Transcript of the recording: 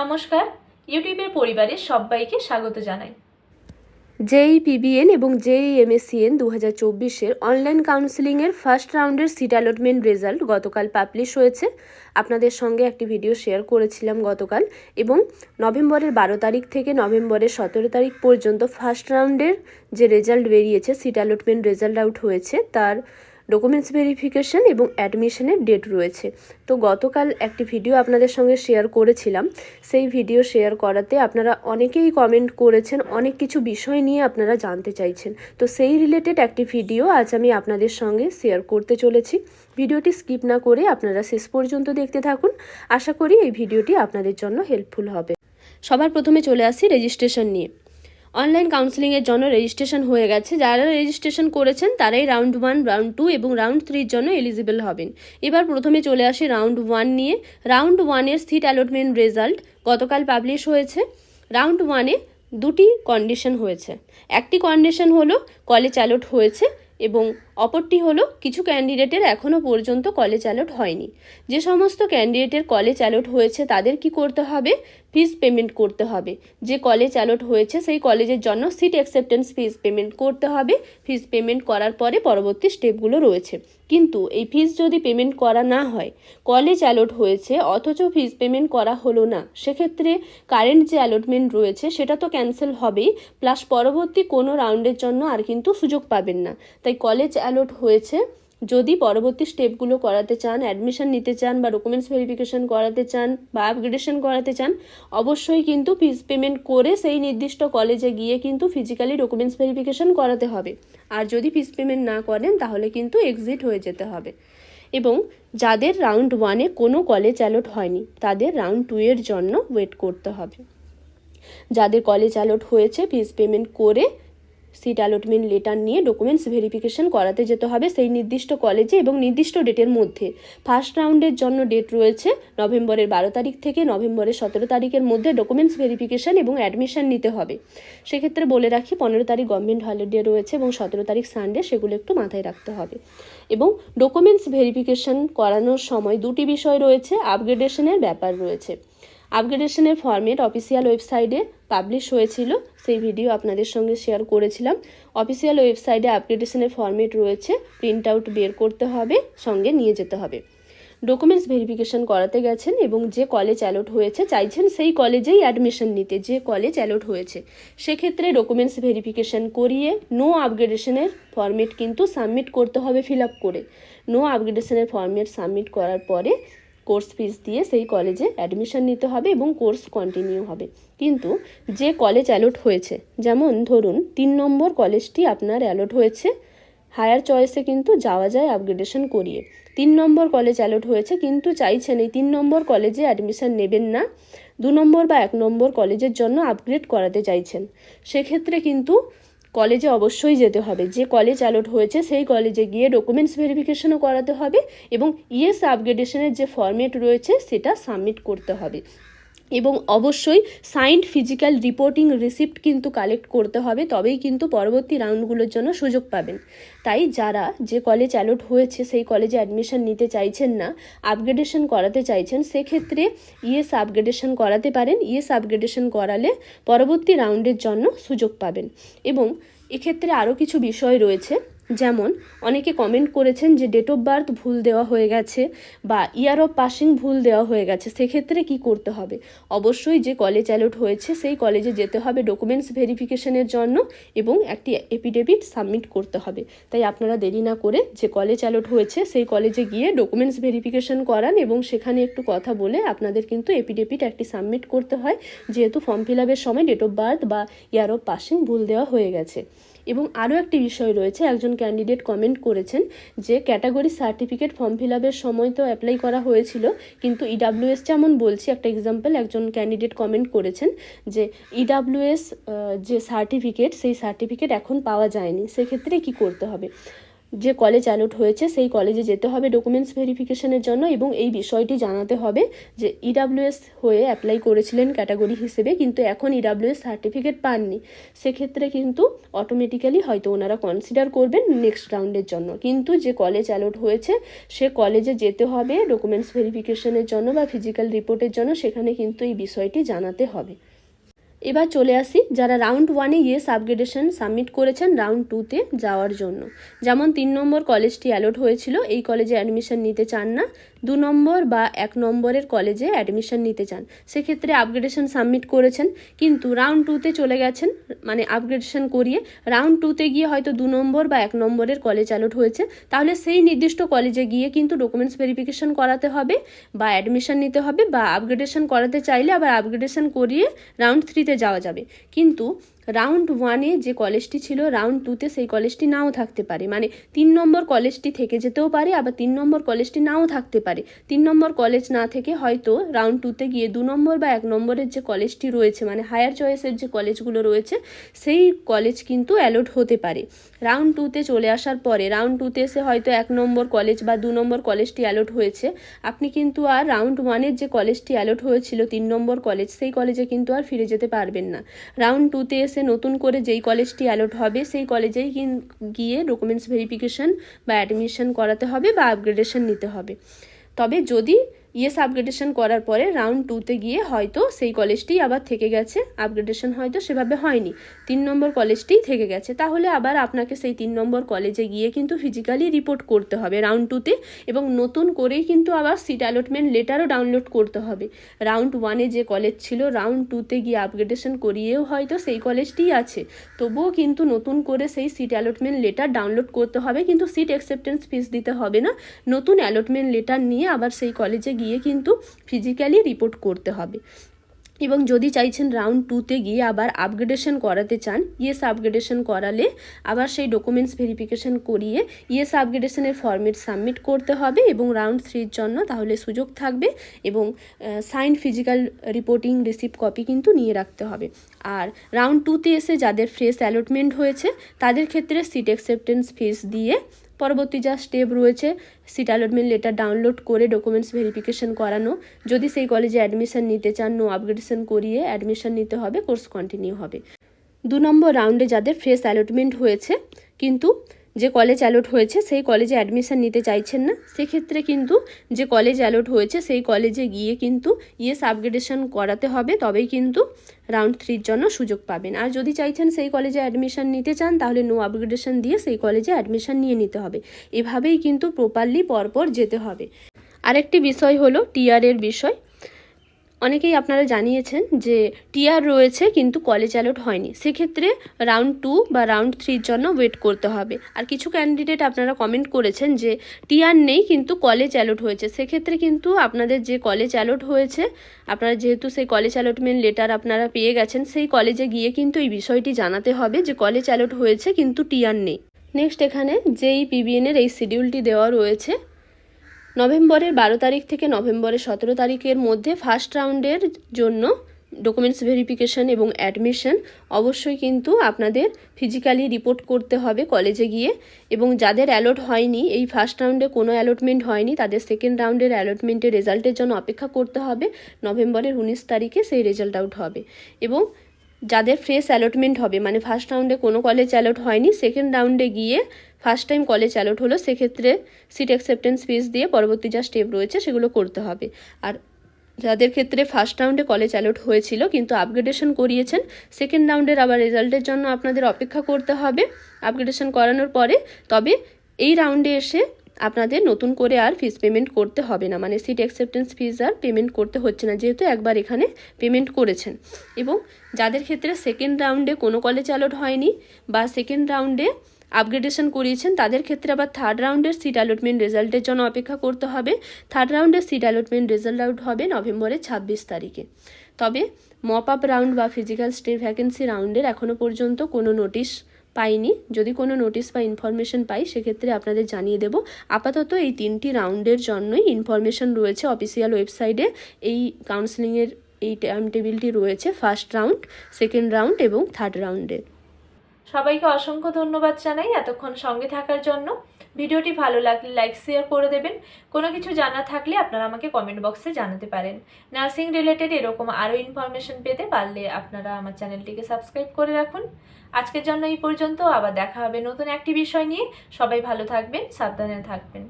নমস্কার, ইউটিউবের পরিবারের সবাইকে স্বাগত জানাই। জেই পিবিএন এবং জেই এমএসসিএন দু হাজার চব্বিশের অনলাইন কাউন্সিলিংয়ের ফার্স্ট রাউন্ডের সিট অ্যালটমেন্ট রেজাল্ট গতকাল পাবলিশ হয়েছে। আপনাদের সঙ্গে একটি ভিডিও শেয়ার করেছিলাম গতকাল এবং নভেম্বরের বারো তারিখ থেকে নভেম্বরের সতেরো তারিখ পর্যন্ত ফার্স্ট রাউন্ডের যে রেজাল্ট বেরিয়েছে, সিট অ্যালটমেন্ট রেজাল্ট আউট হয়েছে, তার ডকুমেন্টস ভেরিফিকেশন এবং অ্যাডমিশনের ডেট রয়েছে। তো গতকাল একটি ভিডিও আপনাদের সঙ্গে শেয়ার করেছিলাম। সেই ভিডিও শেয়ার করাতে আপনারা অনেকেই কমেন্ট করেছেন, অনেক কিছু বিষয় নিয়ে আপনারা জানতে চাইছেন। তো সেই রিলেটেড একটি ভিডিও আজ আমি আপনাদের সঙ্গে শেয়ার করতে চলেছি। ভিডিওটি স্কিপ না করে আপনারা শেষ পর্যন্ত দেখতে থাকুন। আশা করি এই ভিডিওটি আপনাদের জন্য হেল্পফুল হবে। সবার প্রথমে চলে আসি রেজিস্ট্রেশন নিয়ে। অনলাইন কাউন্সেলিংয়ের জন্য রেজিস্ট্রেশন হয়ে গেছে। যারা রেজিস্ট্রেশন করেছেন, তারাই রাউন্ড ওয়ান রাউন্ড টু এবং রাউন্ড থ্রির জন্য এলিজিবল হবেন। এবার প্রথমে চলে আসে রাউন্ড ওয়ান নিয়ে। রাউন্ড ওয়ানের সিট অ্যালটমেন্ট রেজাল্ট গতকাল পাবলিশ হয়েছে। রাউন্ড ওয়ানে দুটি কন্ডিশন হয়েছে। একটি কন্ডিশন হলো কলেজ অ্যালট হয়েছে এবং অপরটি হলো, কিছু ক্যান্ডিডেটের এখনও পর্যন্ত কলেজ অ্যালট হয়নি। যে সমস্ত ক্যান্ডিডেটের কলেজ অ্যালট হয়েছে, তাদের কি করতে হবে? ফিস পেমেন্ট করতে হবে। যে কলেজ অ্যালট হয়েছে, সেই কলেজের জন্য সিট অ্যাকসেপ্টেন্স ফিস পেমেন্ট করতে হবে। ফিস পেমেন্ট করার পরে পরবর্তী স্টেপগুলো রয়েছে। কিন্তু এই ফিস যদি পেমেন্ট করা না হয় কলেজ অ্যালট হয়েছে, অথচ ফিস পেমেন্ট করা হলো না, সেক্ষেত্রে কারেন্ট যে অ্যালটমেন্ট রয়েছে, সেটা তো ক্যান্সেল হবেই। প্লাস পরবর্তী কোনো রাউন্ডের জন্য আর কিন্তু সুযোগ পাবেন না। তাই কলেজ অ্যালট হয়েছে। যদি পরবর্তী স্টেপগুলো করাতে চান অ্যাডমিশন নিতে চান বা ডকুমেন্টস ভেরিফিকেশন করাতে চান বা আপগ্রেডেশন করাতে চান, অবশ্যই কিন্তু ফিস পেমেন্ট করে সেই নির্দিষ্ট কলেজে গিয়ে কিন্তু ফিজিক্যালি ডকুমেন্টস ভেরিফিকেশন করাতে হবে। আর যদি ফিস পেমেন্ট না করেন, তাহলে কিন্তু এক্সিট হয়ে যেতে হবে। এবং যাদের রাউন্ড ওয়ানে কোনো কলেজ অ্যালট হয়নি, তাদের রাউন্ড টু এর জন্য ওয়েট করতে হবে। যাদের কলেজ অ্যালট হয়েছে ফিস পেমেন্ট করে সিট অ্যালটমেন্ট লেটার নিয়ে ডকুমেন্টস ভেরিফিকেশন করাতে যেতে হবে সেই নির্দিষ্ট কলেজে এবং নির্দিষ্ট ডেটের মধ্যে। ফার্স্ট রাউন্ডের জন্য ডেট রয়েছে নভেম্বরের বারো তারিখ থেকে নভেম্বরের সতেরো তারিখের মধ্যে ডকুমেন্টস ভেরিফিকেশন এবং অ্যাডমিশন নিতে হবে। সেক্ষেত্রে বলে রাখি, পনেরো তারিখ গভর্নমেন্ট হলিডে রয়েছে এবং সতেরো তারিখ সানডে সেগুলো একটু মাথায় রাখতে হবে। এবং ডকুমেন্টস ভেরিফিকেশন করানোর সময় দুটি বিষয় রয়েছে আপগ্রেডেশনের ব্যাপার রয়েছে। আপগ্রেডেশনের ফর্মেট অফিসিয়াল ওয়েবসাইটে পাবলিশ হয়েছিল। সেই ভিডিও আপনাদের সঙ্গে শেয়ার করেছিলাম। অফিসিয়াল ওয়েবসাইটে আপগ্রেডেশনের ফর্মেট রয়েছে। প্রিন্ট আউট বের করতে হবে, সঙ্গে নিয়ে যেতে হবে। ডকুমেন্টস ভেরিফিকেশন করাতে গেছেন এবং যে কলেজ অ্যালট হয়েছে, চাইছেন সেই কলেজেই অ্যাডমিশন নিতে, যে কলেজ অ্যালট হয়েছে। সেক্ষেত্রে ডকুমেন্টস ভেরিফিকেশন করিয়ে নো আপগ্রেডেশনের ফর্মেট কিন্তু সাবমিট করতে হবে ফিল আপ করে। নো আপগ্রেডেশনের ফর্মেট সাবমিট করার পরে কোর্স ফিস দিয়ে সেই কলেজে অ্যাডমিশন নিতে হবে এবং কোর্স কন্টিনিউ হবে। কিন্তু যে কলেজ অ্যালট হয়েছে, যেমন ধরুন তিন নম্বর কলেজটি আপনার অ্যালট হয়েছে হায়ার চয়েসে কিন্তু যাওয়া যায় আপগ্রেডেশন করিয়ে। তিন নম্বর কলেজ অ্যালট হয়েছে, কিন্তু চাইছেন এই তিন নম্বর কলেজে অ্যাডমিশন নেবেন না, দু নম্বর বা এক নম্বর কলেজের জন্য আপগ্রেড করাতে চাইছেন। সেক্ষেত্রে কিন্তু কলেজে অবশ্যই যেতে হবে। যে কলেজ অ্যালোট হয়েছে সেই কলেজে গিয়ে ডকুমেন্টস ভেরিফিকেশনও করাতে হবে এবং ইএস আপগ্রেডেশনের যে ফর্মেট রয়েছে সেটা সাবমিট করতে হবে। এবং অবশ্যই সাইন্ড ফিজিক্যাল রিপোর্টিং রিসিপ্ট কিন্তু কালেক্ট করতে হবে, তবেই কিন্তু পরবর্তী রাউন্ডগুলোর জন্য সুযোগ পাবেন। তাই যারা যে কলেজ অ্যালট হয়েছে, সেই কলেজে অ্যাডমিশন নিতে চাইছেন না আপগ্রেডেশন করাতে চাইছেন, সেক্ষেত্রে ইএস আপগ্রেডেশন করাতে পারেন। ইএস আপগ্রেডেশন করালে পরবর্তী রাউন্ডের জন্য সুযোগ পাবেন। এবং এক্ষেত্রে আরও কিছু বিষয় রয়েছে। যেমন অনেকে কমেন্ট করেছেন যে ডেট অফ বার্থ ভুল দেওয়া হয়ে গেছে বা ইয়ার অফ পাসিং ভুল দেওয়া হয়ে গেছে, সেক্ষেত্রে কি করতে হবে? অবশ্যই যে কলেজ অ্যালট হয়েছে, সেই কলেজে যেতে হবে ডকুমেন্টস ভেরিফিকেশনের জন্য এবং একটি এপিডেভিট সাবমিট করতে হবে। তাই আপনারা দেরি না করে যে কলেজ অ্যালট হয়েছে, সেই কলেজে গিয়ে ডকুমেন্টস ভেরিফিকেশন করান এবং সেখানে একটু কথা বলে আপনাদের কিন্তু এপিডেভিট একটি সাবমিট করতে হয়, যেহেতু ফর্ম ফিল আপের সময় ডেট অফ বার্থ বা ইয়ার অফ পাসিং ভুল দেওয়া হয়ে গেছে। এবং আরও একটি বিষয় রয়েছে একজন ক্যান্ডিডেট কমেন্ট করেছেন যে ক্যাটাগরি সার্টিফিকেট ফর্ম ফিল আপের সময় তো অ্যাপ্লাই করা হয়েছিল, কিন্তু ইডাব্লিউএস যেমন বলছি, একটা এক্সাম্পল একজন ক্যান্ডিডেট কমেন্ট করেছেন যে ইডাব্লিউএস যে সার্টিফিকেট সেই সার্টিফিকেট এখন পাওয়া যায়নি। সেক্ষেত্রে কি করতে হবে? যে কলেজ অ্যালট হয়েছে, সেই কলেজে যেতে হবে ডকুমেন্টস ভেরিফিকেশনের জন্য এবং এই বিষয়টি জানাতে হবে যে ইডাব্লিউএস হয়ে অ্যাপ্লাই করেছিলেন ক্যাটাগরি হিসেবে, কিন্তু এখন ইডাব্লিউএস সার্টিফিকেট পাননি। সেক্ষেত্রে কিন্তু অটোমেটিক্যালি হয়তো ওনারা কনসিডার করবেন নেক্সট রাউন্ডের জন্য। কিন্তু যে কলেজ অ্যালট হয়েছে, সে কলেজে যেতে হবে ডকুমেন্টস ভেরিফিকেশনের জন্য বা ফিজিক্যাল রিপোর্টের জন্য, সেখানে কিন্তু এই বিষয়টি জানাতে হবে। এবার চলে আসি যারা রাউন্ড ওয়ানে ইয়েস আপগ্রেডেশন সাবমিট করেছেন রাউন্ড টুতে যাওয়ার জন্য। যেমন তিন নম্বর কলেজটি অ্যালোট হয়েছিল, এই কলেজে অ্যাডমিশন নিতে চান না। দু নম্বর বা এক নম্বরের কলেজে অ্যাডমিশন নিতে চান। সেক্ষেত্রে আপগ্রেডেশন সাবমিট করেছেন, কিন্তু রাউন্ড টুতে চলে গেছেন মানে আপগ্রেডেশন করিয়ে রাউন্ড টুতে গিয়ে হয়তো দু নম্বর বা এক নম্বরের কলেজ অ্যালট হয়েছে। তাহলে সেই নির্দিষ্ট কলেজে গিয়ে কিন্তু ডকুমেন্টস ভেরিফিকেশন করাতে হবে বা অ্যাডমিশন নিতে হবে বা আপগ্রেডেশন করাতে চাইলে আবার আপগ্রেডেশন করিয়ে রাউন্ড থ্রিতে যাওয়া যাবে। কিন্তু রাউন্ড ওয়ানে যে কলেজটি ছিল রাউন্ড টুতে সেই কলেজটি নাও থাকতে পারে। মানে তিন নম্বর কলেজটি থেকে যেতেও পারে, আবার তিন নম্বর কলেজটি নাও থাকতে পারে। তিন নম্বর কলেজ না থেকে হয়তো রাউন্ড টুতে গিয়ে দু নম্বর বা এক নম্বরের যে কলেজটি রয়েছে মানে হায়ার চয়েসের যে কলেজগুলো রয়েছে, সেই কলেজ কিন্তু অ্যালোট হতে পারে। রাউন্ড টুতে চলে আসার পরে রাউন্ড টুতে এসে হয়তো এক নম্বর কলেজ বা দু নম্বর কলেজটি অ্যালোট হয়েছে। আপনি কিন্তু আর রাউন্ড ওয়ানের যে কলেজটি অ্যালোট হয়েছিল, তিন নম্বর কলেজ সেই কলেজে কিন্তু আর ফিরে যেতে পারবেন না। রাউন্ড টুতে এসে নতুন করে যেই কলেজটি অ্যালোট হবে, সেই কলেজেই গিয়ে ডকুমেন্টস ভেরিফিকেশন বা অ্যাডমিশন করাতে হবে বা আপগ্রেডেশন নিতে হবে। তবে যদি ইয়েস আপগ্রেডেশন করার পরে রাউন্ড টুতে গিয়ে হয়তো সেই কলেজটি আবার থেকে গেছে। আপগ্রেডেশন হয়তো সেভাবে হয়নি। তিন নম্বর কলেজটিই থেকে গেছে। তাহলে আবার আপনাকে সেই তিন নম্বর কলেজে গিয়ে কিন্তু ফিজিক্যালি রিপোর্ট করতে হবে রাউন্ড টুতে এবং নতুন করেই কিন্তু আবার সিট অ্যালটমেন্ট লেটারও ডাউনলোড করতে হবে। রাউন্ড ওয়ানে যে কলেজ ছিল রাউন্ড টুতে গিয়ে আপগ্রেডেশন করিয়েও হয়তো সেই কলেজটিই আছে। তবুও কিন্তু নতুন করে সেই সিট অ্যালটমেন্ট লেটার ডাউনলোড করতে হবে। কিন্তু সিট অ্যাকসেপ্টেন্স ফিস দিতে হবে না। নতুন অ্যালটমেন্ট লেটার নিয়ে আবার সেই কলেজে গিয়ে কিন্তু ফিজিক্যালি রিপোর্ট করতে হবে। এবং যদি চাইছেন রাউন্ড টুতে গিয়ে আবার আপগ্রেডেশন করাতে চান ইয়েস আপগ্রেডেশন করালে আবার সেই ডকুমেন্টস ভেরিফিকেশন করিয়ে ইয়েস আপগ্রেডেশনের ফর্মেট সাবমিট করতে হবে এবং রাউন্ড থ্রির জন্য তাহলে সুযোগ থাকবে এবং sign physical reporting receipt copy কিন্তু নিয়ে রাখতে হবে। আর রাউন্ড টুতে এসে যাদের ফ্রেশ অ্যালটমেন্ট হয়েছে, তাদের ক্ষেত্রে সিট অ্যাকসেপ্টেন্স ফিস দিয়ে পরবর্তী যা স্টেপ রয়েছে সিট অ্যালটমেন্ট লেটার ডাউনলোড করে ডকুমেন্টস ভেরিফিকেশন করানো। যদি সেই কলেজে অ্যাডমিশন নিতে চান নো আপগ্রেডেশন করিয়ে অ্যাডমিশন নিতে হবে কোর্স কন্টিনিউ হবে। দু নম্বর রাউন্ডে যাদের ফ্রেশ অ্যালটমেন্ট হয়েছে, কিন্তু যে কলেজ অ্যালট হয়েছে, সেই কলেজে অ্যাডমিশান নিতে চাইছেন না, সেক্ষেত্রে কিন্তু যে কলেজ অ্যালট হয়েছে, সেই কলেজে গিয়ে কিন্তু ইয়েস আপগ্রেডেশন করাতে হবে, তবেই কিন্তু রাউন্ড থ্রির জন্য সুযোগ পাবেন। আর যদি চাইছেন সেই কলেজে অ্যাডমিশন নিতে চান, তাহলে নো আপগ্রেডেশন দিয়ে সেই কলেজে অ্যাডমিশান নিয়ে নিতে হবে। এভাবেই কিন্তু প্রপারলি পরপর যেতে হবে। আরেকটি বিষয় হলো টিআরের বিষয়। অনেকেই আপনারা জানিয়েছেন যে টিআর রয়েছে কিন্তু কলেজ অ্যালট হয়নি। সেক্ষেত্রে রাউন্ড টু বা রাউন্ড থ্রির জন্য ওয়েট করতে হবে। আর কিছু ক্যান্ডিডেট আপনারা কমেন্ট করেছেন যে টিআর নেই কিন্তু কলেজ অ্যালট হয়েছে। সেক্ষেত্রে কিন্তু আপনাদের যে কলেজ অ্যালট হয়েছে, আপনারা যেহেতু সেই কলেজ অ্যালটমেন্ট লেটার আপনারা পেয়ে গেছেন, সেই কলেজে গিয়ে কিন্তু এই বিষয়টি জানাতে হবে যে কলেজ অ্যালট হয়েছে কিন্তু টিআর নেই। নেক্সট এখানে যেই পিবিএনের এই শিডিউলটি দেওয়া রয়েছে নভেম্বরের বারো তারিখ থেকে নভেম্বরের সতেরো তারিখের মধ্যে ফার্স্ট রাউন্ডের জন্য ডকুমেন্টস ভেরিফিকেশন এবং অ্যাডমিশন অবশ্যই কিন্তু আপনাদের ফিজিক্যালি রিপোর্ট করতে হবে কলেজে গিয়ে। এবং যাদের অ্যালট হয়নি, এই ফার্স্ট রাউন্ডে কোনো অ্যালটমেন্ট হয়নি, তাদের সেকেন্ড রাউন্ডের অ্যালটমেন্টের রেজাল্টের জন্য অপেক্ষা করতে হবে। নভেম্বরের উনিশ তারিখে সেই রেজাল্ট আউট হবে। এবং যাদের ফ্রেশ অ্যালটমেন্ট হবে মানে ফার্স্ট রাউন্ডে কোনো কলেজ অ্যালট হয়নি, সেকেন্ড রাউন্ডে গিয়ে ফার্স্ট টাইম কলেজ অ্যালট হলো, সেক্ষেত্রে সিট অ্যাকসেপ্টেন্স ফিস দিয়ে পরবর্তী যা স্টেপ রয়েছে, সেগুলো করতে হবে। আর যাদের ক্ষেত্রে ফার্স্ট রাউন্ডে কলেজ অ্যালট হয়েছিল, কিন্তু আপগ্রেডেশন করিয়েছেন সেকেন্ড রাউন্ডের আবার রেজাল্টের জন্য আপনাদের অপেক্ষা করতে হবে। আপগ্রেডেশন করানোর পরে, তবে এই রাউন্ডে এসে আপনাদের নতুন করে আর ফিস পেমেন্ট করতে হবে না। মানে সিট অ্যাকসেপ্টেন্স ফিস আর পেমেন্ট করতে হচ্ছে না, যেহেতু একবার এখানে পেমেন্ট করেছেন। এবং যাদের ক্ষেত্রে সেকেন্ড রাউন্ডে কোনো কলেজ অ্যালট হয়নি, বা সেকেন্ড রাউন্ডে আপগ্রেডেশন করিয়েছেন, তাদের ক্ষেত্রে আবার থার্ড রাউন্ডের সিট অ্যালটমেন্ট রেজাল্টের জন্য অপেক্ষা করতে হবে। থার্ড রাউন্ডের সিট অ্যালটমেন্ট রেজাল্ট আউট হবে নভেম্বরের ছাব্বিশ তারিখে। তবে মপ আপ রাউন্ড বা ফিজিক্যাল স্টে ভ্যাকেন্সি রাউন্ডের এখনও পর্যন্ত কোনো নোটিশ পাইনি। যদি কোনো নোটিশ বা ইনফরমেশন পাই, সেক্ষেত্রে আপনাদের জানিয়ে দেব। আপাতত এই তিনটি রাউন্ডের জন্যই ইনফরমেশন রয়েছে অফিসিয়াল ওয়েবসাইটে এই কাউন্সেলিংয়ের এই টাইম টেবিলটি রয়েছে ফার্স্ট রাউন্ড সেকেন্ড রাউন্ড এবং থার্ড রাউন্ডের সবাইকে অসংখ্য ধন্যবাদ জানাই এতক্ষণ সঙ্গে থাকার জন্য। ভিডিওটি ভালো লাগলে লাইক শেয়ার করে দেবেন। কোনো কিছু জানা থাকলে আপনারা আমাকে কমেন্ট বক্সে জানাতে পারেন। নার্সিং রিলেটেড এরকম আরও ইনফরমেশন পেতে পারলে আপনারা আমার চ্যানেলটিকে সাবস্ক্রাইব করে রাখুন। আজকের জন্য এই পর্যন্ত, আবার দেখা হবে নতুন একটি বিষয় নিয়ে। সবাই ভালো থাকবেন, সাবধানে থাকবেন।